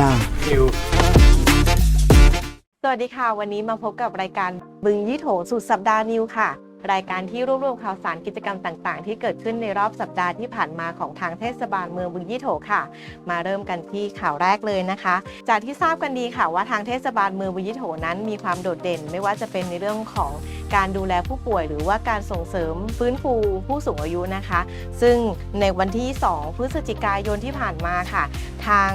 ดาห์นิวสวัสดีค่ะ วันนี้มาพบกับรายการบึงยี่โถสุดสัปดาห์นิวค่ะ รายการที่รวบรวมข่าวสารกิจกรรมต่างๆ ที่เกิดขึ้นในรอบสัปดาห์ที่ผ่านมาของทางเทศบาลเมืองบึงยี่โถค่ะ มาเริ่มกันที่ข่าวแรกเลยนะคะ จากที่ทราบกันดีค่ะว่าทางเทศบาลเมืองบึงยี่โถนั้นมีความโดดเด่น ไม่ว่าจะเป็นในเรื่องของการดูแลผู้ป่วย หรือว่าการส่งเสริมฟื้นฟูผู้สูงอายุนะคะ ซึ่งในวันที่ 2 พฤศจิกายนที่ผ่านมาค่ะ ทาง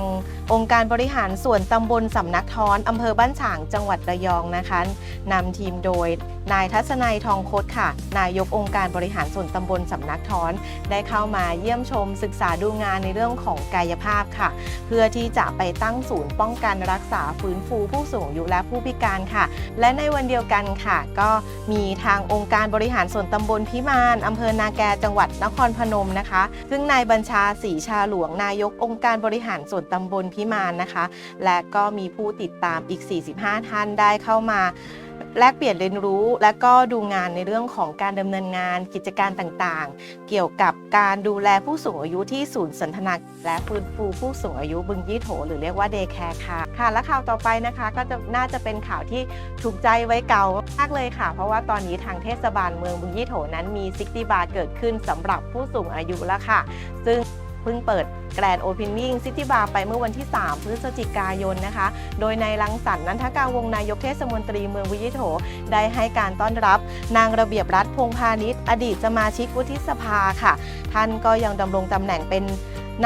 องค์การบริหารส่วนตำบลสำนักท้อนอำเภอบ้านฉางจังหวัดระยองนะคะนำทีมโดยนายทัศนัยทองคดค่ะ นายกองค์การบริหารส่วนตำบลสำนักท้อน ได้เข้ามาเยี่ยมชมศึกษาดูงานในเรื่องของกายภาพค่ะ เพื่อที่จะไปตั้งศูนย์ป้องกันรักษาฟื้นฟูผู้สูงอายุและผู้พิการค่ะ และในวันเดียวกันค่ะ ก็มีทางองค์การบริหารส่วนตำบลพิมานอำเภอนาแกจังหวัดนครพนมนะคะ ซึ่งนายบัญชาศรีชาหลวงนายกองค์การบริหารส่วนตำบลพิมานนะคะ และก็มีผู้ติดตามอีก 45 ท่านได้เข้ามา แลกเปลี่ยนเรียนรู้ และก็ดูงานในเรื่องของการดำเนินงานกิจการต่างๆ เกี่ยวกับการดูแลผู้สูงอายุที่ศูนย์สันทนาและฟื้นฟูผู้สูงอายุบึงยี่โถ หรือเรียกว่าเดย์แคร์ค่ะ ค่ะ และข่าวต่อไปนะคะก็จะน่าจะเป็นข่าวที่ถูกใจไว้เก่ามากเลยค่ะ เพราะว่าตอนนี้ทางเทศบาลเมืองบึงยี่โถนั้นมีซิกตี้บาร์เกิดขึ้นสำหรับผู้สูงอายุแล้วค่ะ ซึ่ง เพิ่งเปิดแกรนด์โอเพนนิ่งซิตี้บาร์ไปเมื่อวันที่ 3 พฤศจิกายนนะคะ โดยในายรังสรรค์นันทกาวงนายกเทศมนตรีเมืองวิยิโถ ได้ให้การต้อนรับ นางระเบียบรัฐพงพาณิชย์อดีตสมาชิกวุฒิสภาค่ะ ท่านก็ยังดำรงตำแหน่งเป็น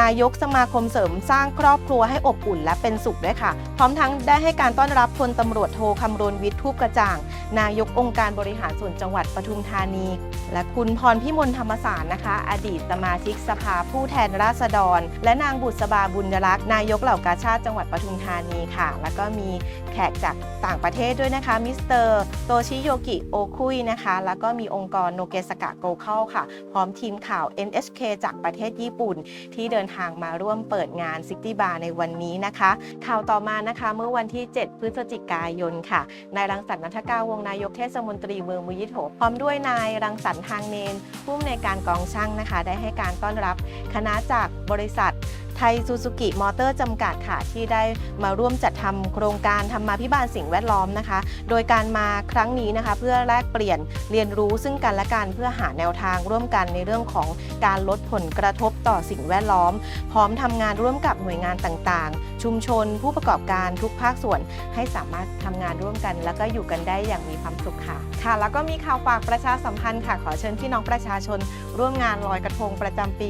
นายกสมาคมเสริมสร้างครอบครัวให้อบอุ่นและเป็นสุขด้วยค่ะ พร้อมทั้งได้ให้การต้อนรับพลตำรวจโทคำรณวิทย์ทูปกระจ่าง นายกองค์การบริหารส่วนจังหวัดปทุมธานี และคุณพรพิมลธรรมสารนะคะ อดีตสมาชิกสภาผู้แทนราษฎร และนางบุษบาบุญรักษ์นายกเหล่ากาชาติจังหวัดปทุมธานีค่ะ แล้วก็มีแขกจากต่างประเทศด้วยนะคะมิสเตอร์โตชิโยกิโอคุยนะคะ แล้วก็มีองค์กรโนเกสกะโกเคาค่ะ พร้อมทีมข่าว NHK จากประเทศญี่ปุ่นที่เดิดินทางมาร่วมเปิดงานซิตี้บาร์ในวันนี้นะคะข่าวต่อมานะคะเมื่อวันที่ 7 พฤศจิกายนค่ะนายรังสรรค์นัทกาวงนายกเทศมนตรีเมืองมุยิโถพร้อมด้วยนายรังสรรค์ทางเนนผู้อำนวยการกองช่างนะคะ ได้ให้การต้อนรับคณะจากบริษัท ไทยซูซูกิมอเตอร์จำกัดค่ะ ที่ได้มาร่วมจัดทำโครงการธรรมาภิบาลสิ่งแวดล้อมนะคะ โดยการมาครั้งนี้นะคะ เพื่อแลกเปลี่ยนเรียนรู้ซึ่งกันและกันเพื่อหาแนวทางร่วมกันในเรื่องของการลดผลกระทบต่อสิ่งแวดล้อม พร้อมทำงานร่วมกับหน่วยงานต่างๆ ชุมชนผู้ประกอบการทุกภาคส่วน ให้สามารถทำงานร่วมกัน แล้วก็อยู่กันได้อย่างมีความสุขค่ะ ค่ะ แล้วก็มีข่าวฝากประชาสัมพันธ์ค่ะขอเชิญพี่น้องประชาชน ร่วมงานลอยกระทงประจำปี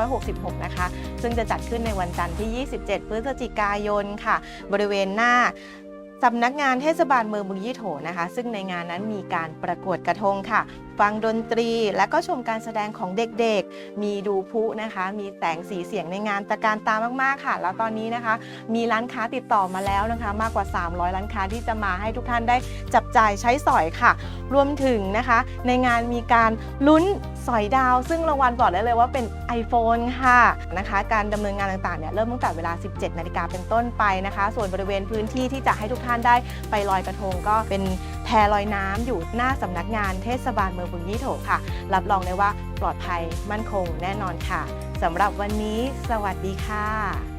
2566 นะคะซึ่งจะจัดขึ้นในวันจันทร์ที่ 27 พฤศจิกายนค่ะ บริเวณหน้าสำนักงานเทศบาลเมืองบึงยี่โถนะคะ ซึ่งในงานนั้นมีการประกวดกระทงค่ะ ฟังดนตรี และก็ชมการแสดงของเด็กๆ มีดูพุนะคะ มีแสงสีเสียงในงานตะการตามากๆค่ะ แล้วตอนนี้นะคะ มีร้านค้าติดต่อมาแล้วนะคะ มากกว่า 300 ร้านค้าที่จะมาให้ทุกท่านได้จับจ่ายใช้สอยค่ะ รวมถึงนะคะ ในงานมีการลุ้นสอยดาว ซึ่งรางวัลบอกได้เลยว่าเป็น iPhone ค่ะนะคะ การดำเนินงานต่างๆเนี่ยเริ่มตั้งแต่เวลา 17 นาฬิกาเป็นต้นไปนะคะ ส่วนบริเวณพื้นที่ที่จะให้ทุกท่านได้ไปลอยกระทงก็เป็น แพลอยน้ำอยู่หน้าสำนักงานเทศบาลเมืองบุญยี่โถค่ะ รับรองได้ว่าปลอดภัยมั่นคงแน่นอนค่ะสำหรับวันนี้ สวัสดีค่ะ